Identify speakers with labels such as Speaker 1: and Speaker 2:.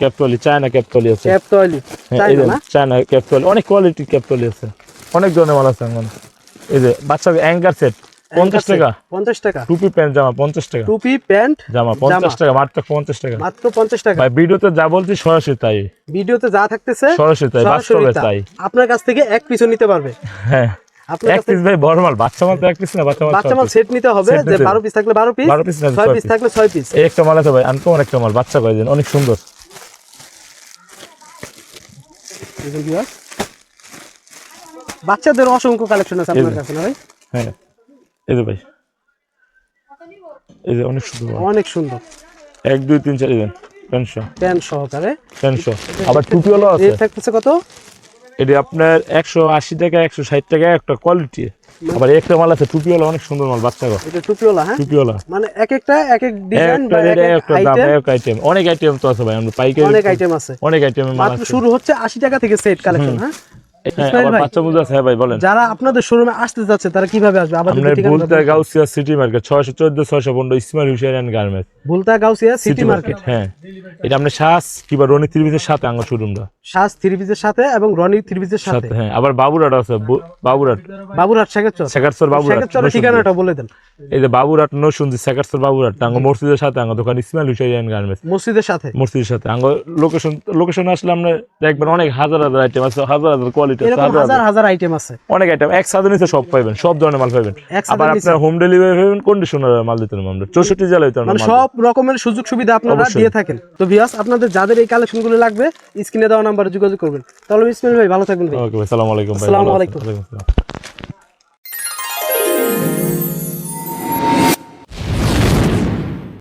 Speaker 1: ক্যাপটলি China ক্যাপটলি আছে।
Speaker 2: Cap তৈলি তাই
Speaker 1: এই যে
Speaker 2: না?
Speaker 1: চায়না ক্যাপটলি অনেক কোয়ালিটির ক্যাপটলি আছে। অনেক ধরনের মাল আছে এখন। এই যে অ্যাঙ্কার সেট পঞ্চাশ টাকা।
Speaker 2: পঞ্চাশ টাকা।
Speaker 1: টুপি প্যান্ট জামা পঞ্চাশ টাকা।
Speaker 2: টুপি প্যান্ট
Speaker 1: জামা পঞ্চাশ টাকা মাত্র পঞ্চাশ টাকা।
Speaker 2: মাত্র পঞ্চাশ টাকা।
Speaker 1: ভাই ভিডিওতে যা বলছি সরাসরি তাই।
Speaker 2: ভিডিওতে যা থাকতেছে
Speaker 1: সরাসরি তাই বাস্তবে তাই।
Speaker 2: আপনার কাছ থেকে এক পিছু নিতে পারবে।
Speaker 1: হ্যাঁ। এক পিস ভাই বড় মাল। বাচ্চা মাল তো এক পিস না বাচ্চা মাল
Speaker 2: বাচ্চা মাল সেট নিতে হবে যে পিস থাকলে বারো পিস
Speaker 1: 12
Speaker 2: ছয়
Speaker 1: ছয়
Speaker 2: পিস থাকলে পিস
Speaker 1: একটা মাল আছে ভাই আনকমন একটা মাল বাচ্চা অনেক সুন্দর।
Speaker 2: বাচ্চাদের অসংখ্য কালেকশন আছে আপনার কাছে না ভাই?
Speaker 1: হ্যাঁ। এই যে ভাই। এই যে অনেক সুন্দর
Speaker 2: অনেক সুন্দর।
Speaker 1: এক দুই তিন চার দিন প্যান্টশো
Speaker 2: প্যান্ট সহকারে।
Speaker 1: প্যান্টশো আবার টুপিওয়ালা আছে।
Speaker 2: থাকতেছে কত?
Speaker 1: এটি আপনার একশো আশি টাকা একশো ষাট টাকা একটা কোয়ালিটি আবার একটা মাল আছে টুপিওয়ালা অনেক সুন্দর মাল বাচ্চা গো।
Speaker 2: এটা টুপিওয়ালা হ্যাঁ?
Speaker 1: টুপিওয়ালা।
Speaker 2: মানে এক একটা এক এক ডিজাইন বা এক
Speaker 1: দাম
Speaker 2: আইটেম
Speaker 1: এক আইটেম অনেক আইটেম তো আছে ভাই আমরা পাইকারি
Speaker 2: অনেক আইটেম আছে।
Speaker 1: অনেক আইটেমের মাল আছে।
Speaker 2: শুরু হচ্ছে আশি টাকা থেকে সেট কালেকশন হ্যাঁ?
Speaker 1: হ্যাঁ হ্যাঁ ভাই বলেন।
Speaker 2: যারা আপনাদের শোরুমে আসতে যাচ্ছে তারা কীভাবে আসবে।
Speaker 1: গাউসিয়া সিটি মার্কেট ছয়শো চোদ্দ ছয়শো পনেরো Ismail Hussain garments
Speaker 2: Bhulta Gausia city market
Speaker 1: হ্যাঁ। এটা আপনার শ্বাস কিংবা রনি সাথে আঙ্গ শোরুমটা
Speaker 2: থ্রি সাথে এবং রনি সাথে।
Speaker 1: হ্যাঁ। আবার বাবুরাট আছে বাবুরাট। বাবুরাট
Speaker 2: শেখাচ্চরের ঠিকানাটা বলে দেন।
Speaker 1: এই যে বাবুরাট নরসুন্দি শেখারসর বাবুরাট আঙ্গ মসজিদের সাথে আঙ্গ দোকান ইসমাইল অ্যান্ড গার্মেন্টস
Speaker 2: মসজিদের সাথে।
Speaker 1: মসজিদের সাথে আঙ্গ লোকেশন লোকেশন আসলে আমরা দেখবেন অনেক হাজার হাজার আইটেম আছে হাজার হাজার কোয়ালিটি আছে হাজার
Speaker 2: হাজার আইটেম আছে।
Speaker 1: অনেক আইটেম এক সাথে নিচে সব পাইবেন সব ধরনের মাল পাইবেন। আবার। আপনার হোম ডেলিভারি পাবেন কন্ডিশনার মাল দিতে আমরা। চৌষট্টি জেলায় তো
Speaker 2: মানে সব রকমের সুযোগ সুবিধা আপনারা দিয়ে থাকেন। তো ভিয়াস আপনাদের যাদের এই কালেকশনগুলো লাগবে স্ক্রিনে দেওয়া নাম্বারে যোগাযোগ করবেন। তাহলে ইসমাইল ভাই ভালো থাকবেন ভাই।
Speaker 1: ওকে আসসালামু আলাইকুম ভাই
Speaker 2: আসসালামু আলাইকুম।